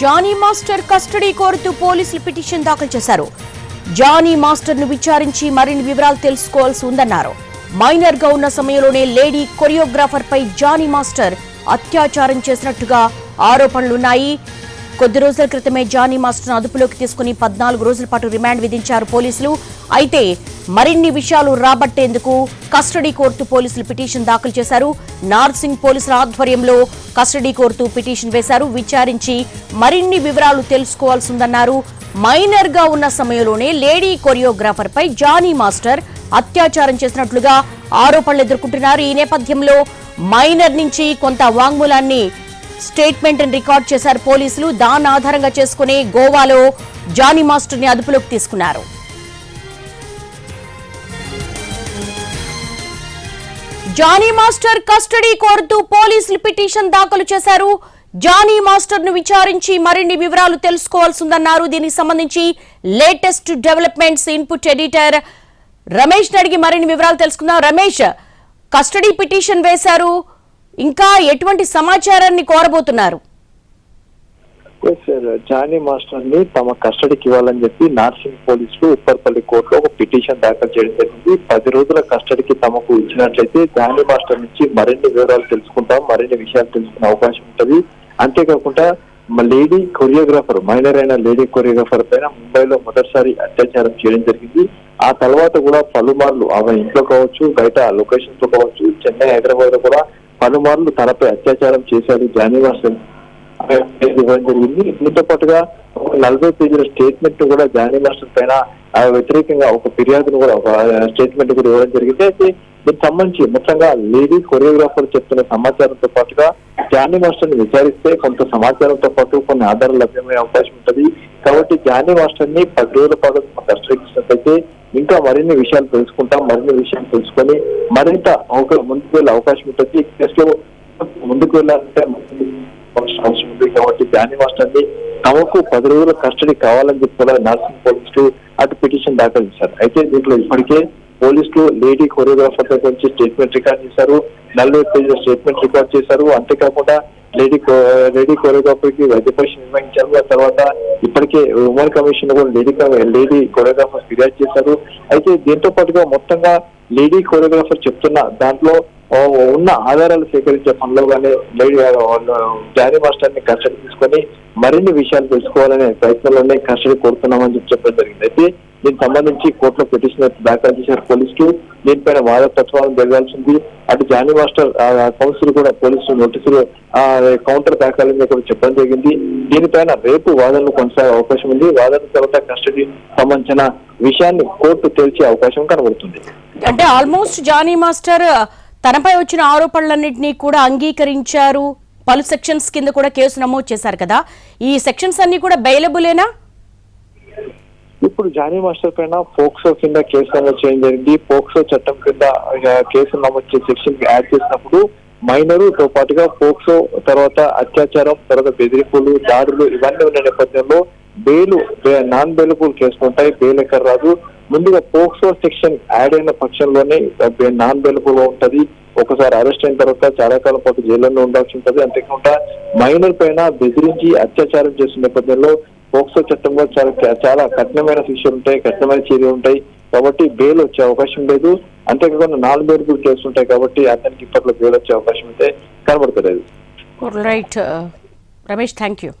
Johnny master custody కోరుతూ పోలీసులు petition దాఖలు చేశారు. జానీ మాస్టర్ను విచారించి మరిన్ని వివరాలు తెలుసుకోవాల్సి ఉందన్నారు. మైనర్గా ఉన్న సమయంలోనే లేడీ కొరియోగ్రాఫర్ పై జానీ మాస్టర్ అత్యాచారం చేసినట్టుగా ఆరోపణలున్నాయి. కొద్ది రోజుల క్రితమే జానీ మాస్టర్ అదుపులోకి తీసుకుని పద్నాలుగు రోజుల పాటు రిమాండ్ విధించారు పోలీసులు. అయితే మరిన్ని విషయాలు రాబట్టేందుకు కస్టడీ కోర్టు పోలీసులు పిటిషన్ దాఖలు చేశారు. నార్సింగ్ పోలీసుల ఆధ్వర్యంలో కస్టడీ కోర్టు పిటిషన్ వేశారు. విచారించి మరిన్ని వివరాలు తెలుసుకోవాల్సి ఉందన్నారు మైనర్గా ఉన్న సమయంలోనే లేడీ కొరియోగ్రాఫర్ పై జానీ మాస్టర్ అత్యాచారం చేసినట్లుగా ఆరోపణలు ఎదుర్కొంటున్నారు. ఈ నేపథ్యంలో మైనర్ నుంచి కొంత వాంగ్మూలాన్ని స్టేట్మెంట్ రికార్డ్ చేశారు పోలీసులు. దాన్ని ఆధారంగా చేసుకుని గోవాలో జానీ మాస్టర్ని అదుపులోకి తీసుకున్నారు. జానీ మాస్టర్ కస్టడీ కోరుతూ పోలీసులు పిటిషన్ దాఖలు చేశారు. జానీ మాస్టర్ను విచారించి మరిన్ని వివరాలు తెలుసుకోవాల్సి ఉందన్నారు దీనికి సంబంధించి latest developments input editor Ramesh అడిగి మరిన్ని వివరాలు తెలుసుకుందాం. రమేష్ కస్టడీ పిటిషన్ వేశారు. ఇంకా ఎటువంటి సమాచారాన్ని కోరబోతున్నారు? సార్ జానీ మాస్టర్ని తమ కస్టడీకి ఇవ్వాలని చెప్పి నార్సింగ్ పోలీసులు ఉప్పర్పల్లి కోర్టులో ఒక పిటిషన్ దాఖలు చేయడం జరిగింది. పది రోజుల కస్టడీకి తమకు ఇచ్చినట్లయితే జానీ మాస్టర్ నుంచి మరిన్ని వివరాలు తెలుసుకుంటాం మరిన్ని విషయాలు తెలుసుకునే అవకాశం ఉంటది. అంతేకాకుండా లేడీ కొరియోగ్రాఫర్ మైనర్ అయిన లేడీ కొరియోగ్రాఫర్ పైన ముంబైలో మొదటిసారి అత్యాచారం చేయడం జరిగింది. ఆ తర్వాత కూడా పలుమార్లు ఆమె ఇంట్లో కావచ్చు బయట లొకేషన్స్లో కావచ్చు చెన్నై హైదరాబాద్లో కూడా పలుమార్లు తనపై అత్యాచారం చేశాడు జానివాసన్. ఇవ్వడం జరిగింది. దీంతో పాటుగా ఒక నలభై పేజీల స్టేట్మెంట్ కూడా జానీ మాస్టర్ పైన వ్యతిరేకంగా ఒక ఫిర్యాదును కూడా ఒక స్టేట్మెంట్ కూడా ఇవ్వడం జరిగింది. అయితే దీనికి సంబంధించి మొత్తంగా లేడీ కొరియోగ్రాఫర్ చెప్తున్న సమాచారంతో పాటుగా జానీ మాస్టర్ని విచారిస్తే కొంత సమాచారంతో పాటు కొన్ని ఆధారాలు లభ్యమయ్యే అవకాశం ఉంటది. కాబట్టి జానీ మాస్టర్ని పది రోజుల పాటు కస్టడీకి ఇచ్చినట్లయితే ఇంకా మరిన్ని విషయాలు తెలుసుకుంటాం మరిన్ని విషయాలు తెలుసుకొని మరింత ముందుకు వెళ్ళే అవకాశం ఉంటుంది. ఈ కేసులో ముందుకు వెళ్ళాలంటే అవసరం ఉంది కాబట్టి జానీ మాస్టర్ని తమకు పది రోజుల కస్టడీ కావాలని చెప్పి కూడా నర్సింగ్ పోలీసులు అటు పిటిషన్ దాఖలు చేశారు. అయితే దీంట్లో ఇప్పటికే పోలీసులు లేడీ కొరియోగ్రాఫర్ దగ్గర నుంచి స్టేట్మెంట్ రికార్డ్ చేశారు నలభై పేజీల స్టేట్మెంట్ రికార్డ్ చేశారు. అంతేకాకుండా లేడీ కో- లేడీ కొరియోగ్రాఫర్కి వైద్య పరీక్ష నిర్వహించారు. ఆ తర్వాత ఇప్పటికే ఉమెన్ కమిషన్ కూడా లేడీ లేడీ కొరియోగ్రాఫర్ ఫిర్యాదు చేశారు. అయితే దీంతో పాటుగా మొత్తంగా లేడీ కొరియోగ్రాఫర్ చెప్తున్న దాంట్లో ఉన్న ఆధారాలు సేకరించే పనిలో కానీ లేడీ జానీ మాస్టర్ని కస్టడీ తీసుకొని మరిన్ని విషయాలు తెలుసుకోవాలనే ప్రయత్నంలోనే కస్టడీ కోరుతున్నామని చెప్పి చెప్పడం జరిగింది. అయితే దీనికి సంబంధించి కోర్టులో పిటిషన్ దాఖలు చేశారు పోలీసులు. దీనిపైన వాదతత్వాలను జరగాల్సింది అటు జానీ మాస్టర్ కౌన్సిల్ కూడా పోలీసులు నోటీసులు కౌంటర్ దాఖలు కూడా చెప్పడం జరిగింది. దీనిపైన రేపు వాదనలు కొనసాగే అవకాశం ఉంది. వాదన తర్వాత కస్టడీ సంబంధించిన విషయాన్ని కోర్టు తేల్చే అవకాశం కనబడుతుంది. అంటే ఆల్మోస్ట్ జానీ మాస్టర్ తనపై వచ్చిన ఆరోపణలన్నింటినీ కూడా అంగీకరించారు. పలు సెక్షన్స్ కింద కూడా కేసు నమోదు చేశారు కదా. ఈ సెక్షన్స్ అన్ని కూడా బెయిలబులేనా? ఇప్పుడు జానీ మాస్టర్ పైన పోక్సో కింద కేసు నమోదు చేయడం జరిగింది. పోక్సో చట్టం కింద కేసు నమోదు చేసే సెక్షన్ యాడ్ చేసినప్పుడు మైనరు తో పాటుగా పోక్సో తర్వాత అత్యాచారం తర్వాత బెదిరింపులు దాడులు ఇవన్నీ ఉన్న నేపథ్యంలో బెయిల్ నాన్ బెయిలబుల్ కేసులు ఉంటాయి. బెయిల్ ఎక్కడ రాదు. ముందుగా పోక్సో సెక్షన్ యాడ్ అయిన పక్షంలోనే నాన్ బెయిలబుల్ ఉంటది. ఒకసారి అరెస్ట్ అయిన తర్వాత చాలా కాలం పాటు జైల్లోనే ఉండాల్సి ఉంటది. అంతేకాకుండా మైనర్ పైన బెదిరించి అత్యాచారం చేసిన నేపథ్యంలో పోక్సో చట్టంలో చాలా చాలా కఠినమైన శిక్షలు ఉంటాయి కఠినమైన చర్యలు ఉంటాయి. కాబట్టి బెయిల్ వచ్చే అవకాశం లేదు. అంతేకాకుండా నాన్ కూడా కేసులు ఉంటాయి కాబట్టి అతనికి ఇప్పట్లో బెయిల్ వచ్చే అవకాశం అయితే కనబడతలేదు. Right Ramesh thank you